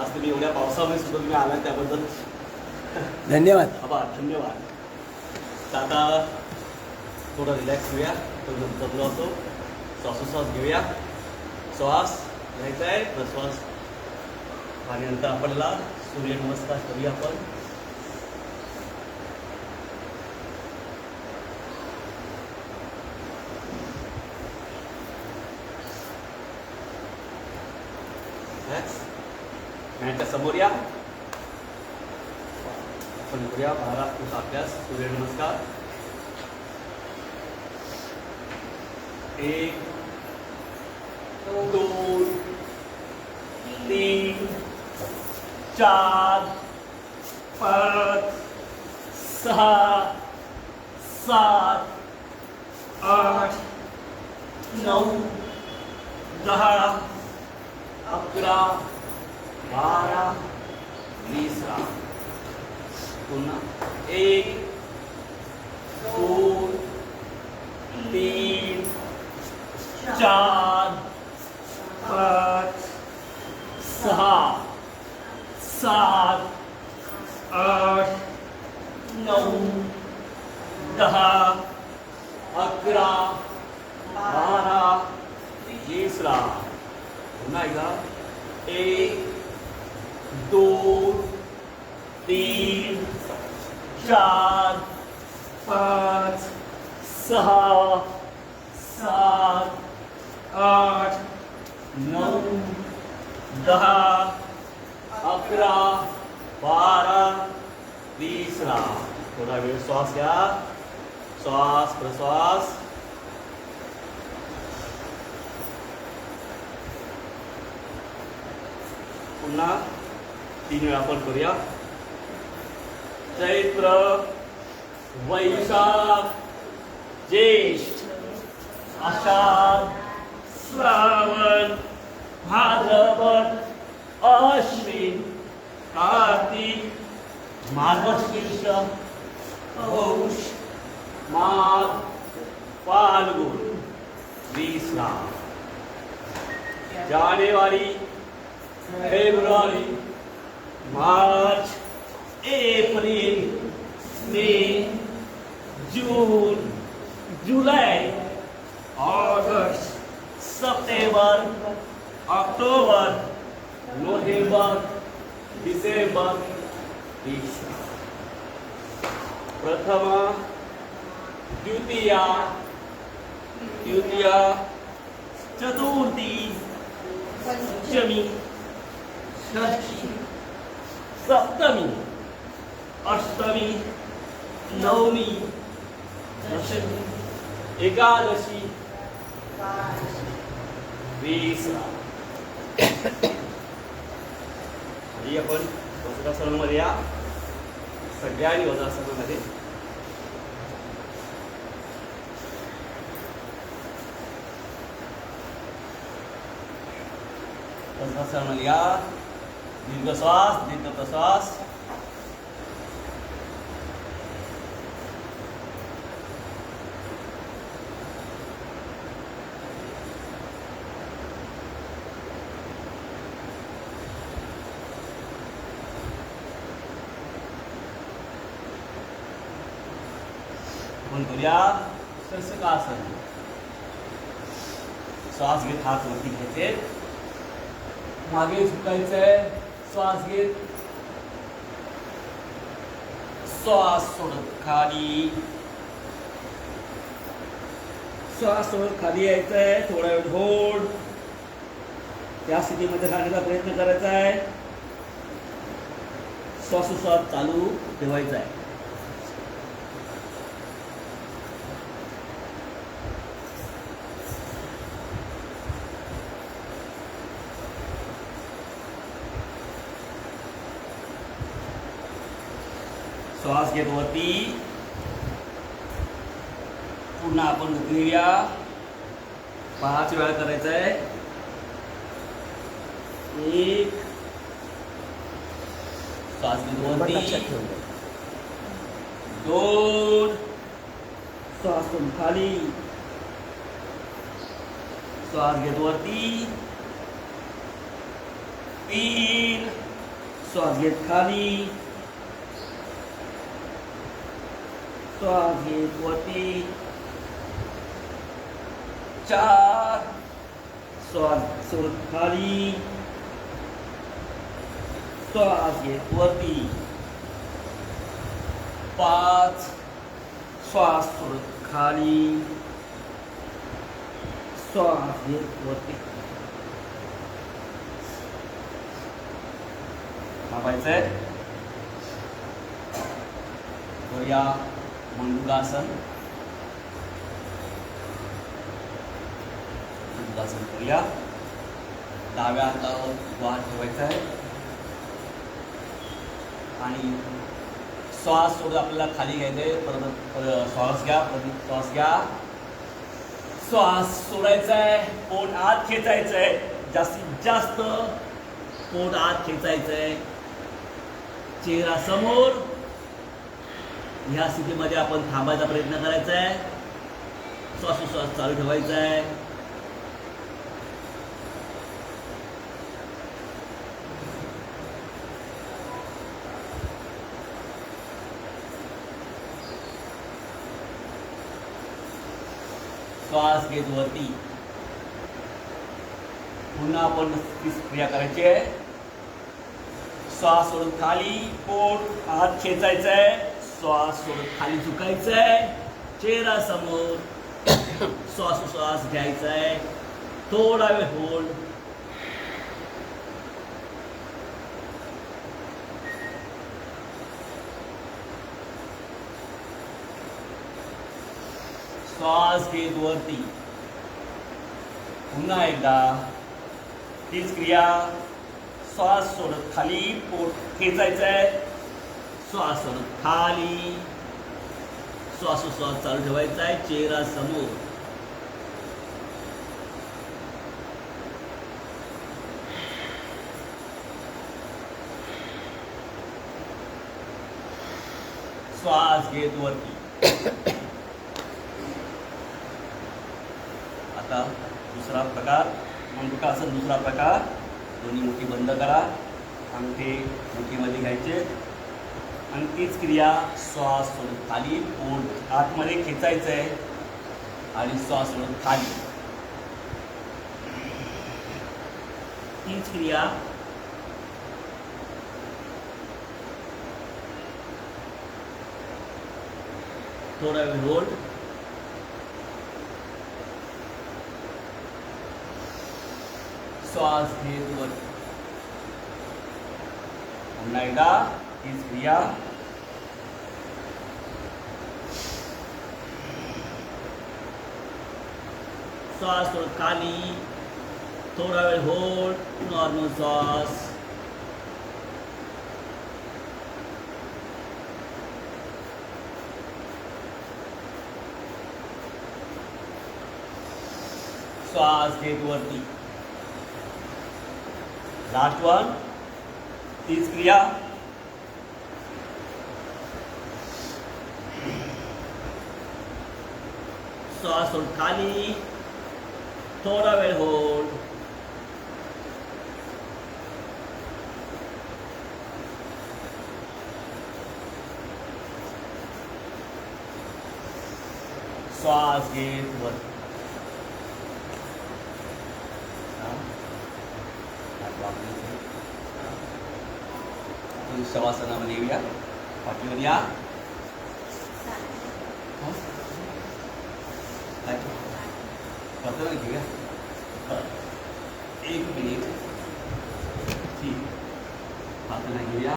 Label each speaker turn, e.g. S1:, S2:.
S1: आज तुम्ही एवढ्या पावसामध्ये सुद्धा तुम्ही आला त्याबद्दल
S2: धन्यवाद.
S1: आभार धन्यवाद. तर आता थोडं रिलॅक्स घेऊया तो जमलो असतो श्वासोश्वास घेऊया. श्वास घ्यायचा आहे प्रश्वास आणि नंतर आपल्याला सूर्यनमस्कार करूया आपण. मॅटच्या समोर या फूट अभ्यास सूर्यनमस्कार एक दोन तीन चार पाच सहा सात आठ नऊ दहा अकरा बारा वीस राहा एक, दो, तीन, चार, पाच सहा सात, आठ, नौ, दहा, अकरा बारा वीसला पुन्हा एकदा एक दोन तीन, चार, पाँच सहा सात, आठ, नौ दहा अकरा बारह तीसरा थोडा वेळ श्वास घ्या श्वास, प्रश्वास। पुन्हा तीन वेळा आपण चैत्र वैशाख ज्येष्ठ आषाढ श्रावण भाद्रपद अश्विन कार्तिक मार्गशीर्ष पौष माघ फाल्गुन वीसला जानेवारी, फेब्रुवारी मार्च, एप्रिल, मई, जून, जुलाई अगस्त सप्टेंबर अक्टूबर नोव्हेंबर डिसेंबर वीस प्रथमा, द्वितीया, तृतीया, चतुर्थी, पंचमी, षष्ठी। सप्तमी अष्टमी नवमी दशमी एकादशी वीस आधी आपण वज्रासनामध्ये या. सगळ्यांनी वज्रासनामध्ये वज्रासनामध्ये या. दीर्घ श्वास दीर्घ प्रश्वास आपण श्वास घेत हात वरती घ्यायचे मागे झुकायचंय। श्वास घेत श्वास सोडत खाली श्वास खाली थोडा वेळ राहण्याचा प्रयत्न करायचा आहे. चालू श्वास घेत वरती. पुन्हा आपण घेऊया पाच वेळा करायचा आहे एक. श्वास घेत वरती.
S2: लक्षात
S1: दोन. श्वास सोडून खाली. श्वास घेत वरती. तीन. श्वास घेत खाली. वरती चार घेत वरती पाच श्वास सोडत खाली श्वास घेत वरती थांबायचंय? करूया मंडुकासन मंडुकासन करूया. डाव्या हातावर वार ठेवायचा आहे. आणि श्वास सोडून आपल्याला खाली घ्यायचंय. परत परत श्वास घ्या परत श्वास घ्या. श्वास सोडायचा आहे पोट आत खेचायचं आहे जास्तीत जास्त पोट आत खेचायचं आहे चेहरा समोर ह्या स्थितीमध्ये आपण थांबायचा प्रयत्न करायचा आहे श्वासोश्वास चालू ठेवायचा आहे श्वास घेत वरती. पुन्हा आपण ती क्रिया करायची आहे श्वास सोडून खाली पोट हात खेचायचा आहे श्वास खाली झुकायचं आहे चेहरा समोर श्वासोश्वास घ्यायचा आहे थोडा वेळ होल्ड श्वास घेत वरती. पुन्हा एकदा तीच क्रिया. श्वास सोडत खाली पोट खेचायचं आहे श्वासन खाली. श्वासोश्वास चालू ठेवायचा आहे चेहरा समोर. श्वास घेत वरती. आता दुसरा प्रकार मंडुकासन दुसरा प्रकार. दोन्ही मुठी बंद करा. अंगठे मुठीमध्ये घ्यायचे. आणि तीच क्रिया श्वास सोडून खाली ओढ. आतमध्ये खेचायचं आहे आणि श्वास सोडून खाली. तीच क्रिया थोडा वेळ ओढ. श्वास घेत वर. पुन्हा एकदा. तीच क्रिया श्वास सोडत खाली थोडा वेळ होल्ड नॉर्मल श्वास श्वास घेत वरती लास्ट वन तीच क्रिया श्वास सोड खाली थोडा वेळ होल्ड श्वास घेत वर। शवासनामध्ये येऊया पाठीवर या हं? काय? पाठीवर घेऊया हं. एक मिनिट ठीक हाताला घेऊया